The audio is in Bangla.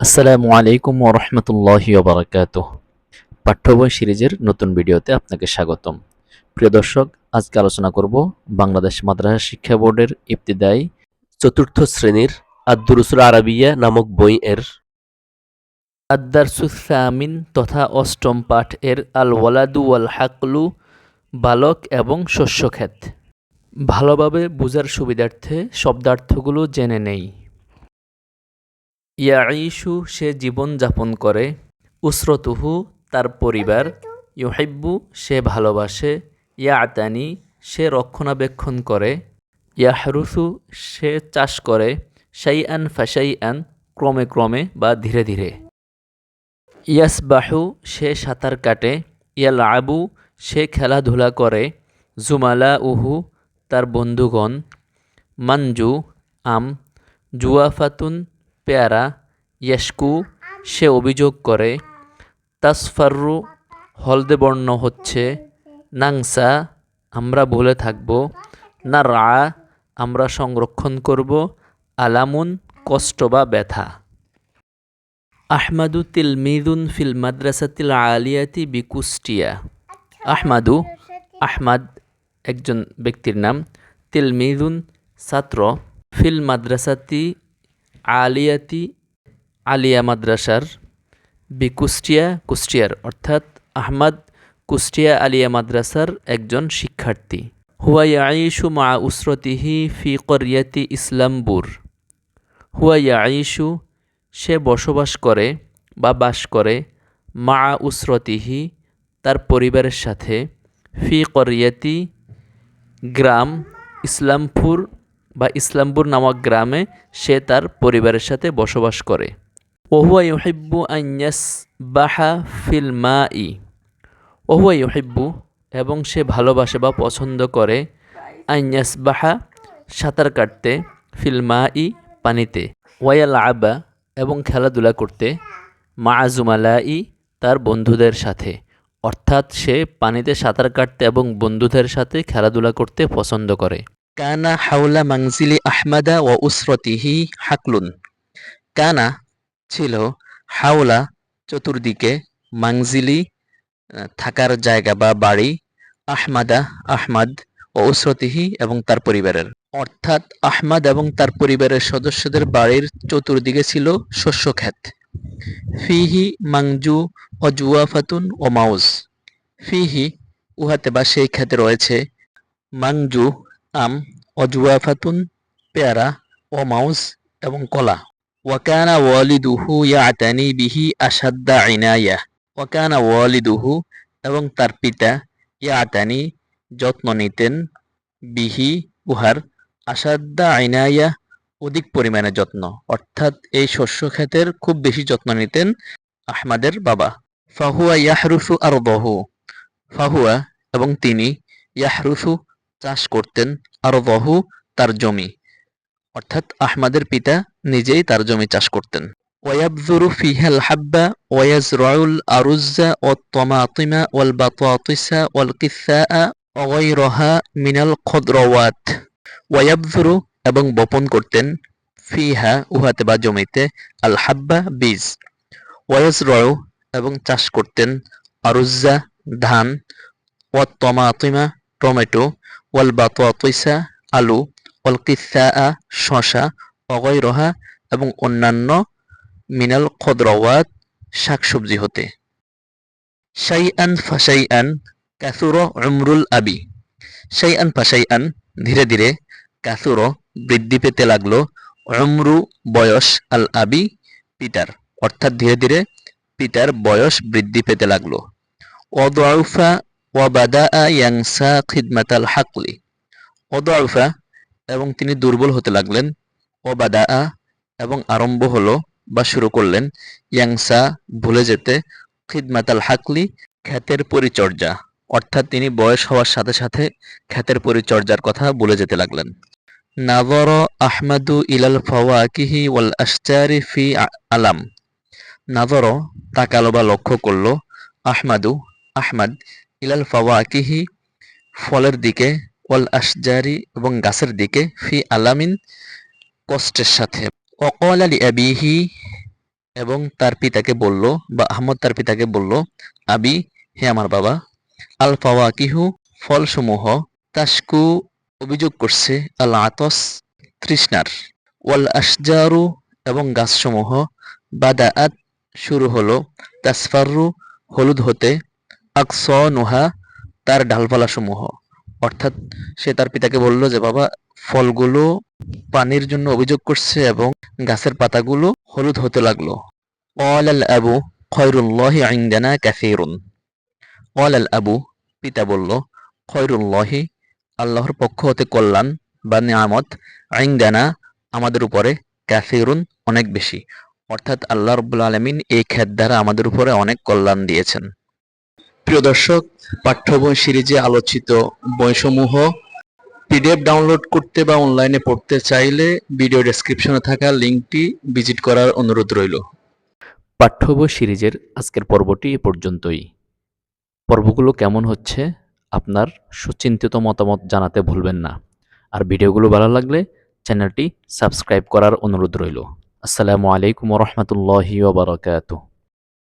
আসসালামু আলাইকুম ওরহমতুল্লাহি ওবরাকাত পাঠ্য বই সিরিজের নতুন ভিডিওতে আপনাকে স্বাগতম। প্রিয় দর্শক, আজকে আলোচনা করব বাংলাদেশ মাদ্রাসা শিক্ষা বোর্ডের ইবতিদায়ী চতুর্থ শ্রেণির আদ্দুরুসুল আরাবিয়া নামক বই এর আদারসুসামিন তথা অষ্টম পাঠ এর আল ওয়ালাদু ওয়াল হাকলু বালক এবং শস্যক্ষেত। ভালোভাবে বোঝার সুবিধার্থে শব্দার্থগুলো জেনে নেই। ইয়াঈশু সে জীবন যাপন করে, উসরতুহু তার পরিবার, ইউহিব্বু সে ভালোবাসে, ইয়াতানি সে রক্ষণাবেক্ষণ করে, ইয়াহরুসু সে চাষ করে, শাইআন ফাশাইআন ক্রমে ক্রমে বা ধীরে ধীরে। ইয়াসবাহু সে সাঁতার কাটে ইয়াল আবু সে খেলাধুলা করে জুমালা উহু তার বন্ধুগণ, মানজু, আম, জুয়াফাতুন পেয়ারা ইয়াসকু সে অভিযোগ করে, তাসফাররু হলদে বর্ণ হচ্ছে, নাংসা, আমরা ভুলে থাকব না রা আমরা সংরক্ষণ করব, আলামুন, কষ্ট বা ব্যথা। আহমাদু তিলমিদুন ফিল মাদ্রাসাতিল আলিয়াতি বিকুস্টিয়া আহমাদু, আহমাদ একজন ব্যক্তির নাম তিলমিদুন ছাত্র। ফিল মাদ্রাসাতি আলিয়াতি আলিয়া মাদ্রাসার বি কুষ্টিয়া, কুষ্টিয়ার অর্থাৎ আহমদ কুষ্টিয়া আলিয়া মাদ্রাসার একজন শিক্ষার্থী। হুয়া ইয়াঈশু মা উসরতিহি ফি করিয়াতি ইসলামপুর হুয়া ইয়াঈশু সে বসবাস করে বা বাস করে মা উসরতিহি তার পরিবারের সাথে ফি করিয়াতি গ্রাম ইসলামপুর বা ইসলামপুর নামক গ্রামে সে তার পরিবারের সাথে বসবাস করে। ওহুয়া ইউহিব্বু আইয়াস বাহা ফিল মা ই ওহুয়া ইউহিব্বু এবং সে ভালোবাসে বা পছন্দ করে আইয়াস বাহা সাঁতার কাটতে ফিল মা ই পানিতে। ওয়াল আবা এবং খেলাধুলা করতে মা আজুমালা ই তার বন্ধুদের সাথে। অর্থাৎ সে পানিতে সাঁতার কাটতে এবং বন্ধুদের সাথে খেলাধুলা করতে পছন্দ করে। কানা হাওলা মাংজিলি আহমাদা ও উসরতিহি হাকলুন কানা ছিল হাওলা চতুর্দিকে মাংজিলি থাকার জায়গা বা বাড়ি, আহমাদা, আহমাদ ও উসরতিহি এবং তার পরিবারের। অর্থাৎ আহমাদ এবং তার পরিবারের সদস্যদের বাড়ির চতুর্দিকে ছিল শস্যক্ষেত ফিহি মাংজু ও জুয়াফাতুন ও মাউজ। ফিহি, উহাতে বা সেই ক্ষেতে রয়েছে মাংজু আম অজুয়াফাতুন পেয়ারা ও মাউস এবং কলা। ওয়াকানা ওয়ালিদুহু ইয়াতানি বিহি আসাদ্দা ইনায়া। ওয়াকানা ওয়ালিদুহু এবং তার পিতা ইয়াতানি যত্ন নিতেন বিহি উহার আসাদ্দা ইনায়া অধিক পরিমাণে যত্ন। অর্থাৎ এই শস্য ক্ষেতের খুব বেশি যত্ন নিতেন আহমাদের বাবা। ফাহুয়া ইয়াহরুসু আর বহু ফাহুয়া এবং তিনি ইয়াহরুসু চাষ করতেন আরও বহু তার জমি। অর্থাৎ আহমাদের পিতা নিজেই তার জমি চাষ করতেন। ওয়াবজুরু ফিহাল হাব্বা ওয়াজরাউল আরুজ্জা ওয়াত-তামাতিমা ওয়াল বাতাতিসা ওয়াল কিসসাআ ওয়াগাইরাহা মিনাল খদরাওয়াত। ওয়াবজুরু এবং বপন করতেন ফিহা উহাতে বা জমিতে আল হাব্বা বীজ। ওয়াজরাউ এবং চাষ করতেন আরুজ্জা, ধান ওয়াত-তামাতিমা টমেটো ওয়াল বাতাতিসা আলু ওয়াল কিসসাআ শশা অগৈরহা এবং অন্যান্য মিনাল খদরাওয়াত শাকসবজি হতে। শাইআন ফাশাইআন কাসুর উমরুল আবি। শাইআন ফাশাইআন ধীরে ধীরে কাসুর বৃদ্ধি পেতে লাগল উমরু বয়স আল আবি পিতার। অর্থাৎ ধীরে ধীরে পিতার বয়স বৃদ্ধি পেতে লাগল। ওয়াদউফা ওয়াবাদা ইয়াংসা খিদমাতাল হাকলি ওদআফা এবং তিনি দুর্বল হতে লাগলেন। ওবাদা এবং আরম্ভ হলো বা শুরু করলেন। ইয়াংসা ভুলে যেতে। খিদমাতাল হাকলি খ্যাতের পরিচর্যা। অর্থাৎ তিনি বয়স হওয়ার সাথে সাথে খ্যাতের পরিচর্যার কথা ভুলে যেতে লাগলেন। নাজর আহমাদু ইলাল ফাওয়াকিহি ওয়াল আশজারি ফি আলাম নাজর তাকালো বা লক্ষ্য করল আহমাদু আহমাদ ইলাল ফাওয়াকিহি, ফলের দিকে, ওয়াল আশজারি এবং গাছের দিকে, ফি আলামিন কষ্টের সাথে। অকল আলী আবিহি এবং তার পিতাকে বলল, বা আহমদ তার পিতাকে বলল, আবি, হে আমার বাবা, আল ফাওয়াকিহু, ফলসমূহ তাসকু অভিযোগ করছে, আল আতস তৃষ্ণার। ওয়াল আশজারু এবং গাছসমূহ বাদাআত শুরু হলো, তাসফারু হলুদ হতে আকস নোহা তার ডালপালা সমূহ অর্থাৎ সে তার পিতাকে বলল যে, বাবা, ফলগুলো পানির জন্য অভিযোগ করছে এবং গাছের পাতাগুলো হলুদ হতে লাগল। অল আল আবু, খয়রুল্লাহি আইন্দানা ক্যাফেরুন অল আবু, পিতা বলল, খয়রুল্লাহি, আল্লাহর পক্ষ হতে কল্যাণ বা নিয়ামত আইন্দানা আমাদের উপরে ক্যাফেরুন অনেক বেশি। অর্থাৎ আল্লাহ রবুল্লা আলমিন এই খ্যাত দ্বারা আমাদের উপরে অনেক কল্যাণ দিয়েছেন। প্রিয় দর্শক পাঠ্য বই সিরিজে আলোচিত বইসমূহ পিডিএফ ডাউনলোড করতে বা অনলাইনে পড়তে চাইলে ভিডিও ডেসক্রিপশনে থাকা লিঙ্কটি ভিজিট করার অনুরোধ রইল। পাঠ্য বই সিরিজের আজকের পর্বটি এ পর্যন্তই। পর্বগুলো কেমন হচ্ছে, আপনার সুচিন্তিত মতামত জানাতে ভুলবেন না। আর ভিডিওগুলো ভালো লাগলে চ্যানেলটি সাবস্ক্রাইব করার অনুরোধ রইল। আসসালামু আলাইকুম রহমতুল্লাহি ওবরাকাতুহ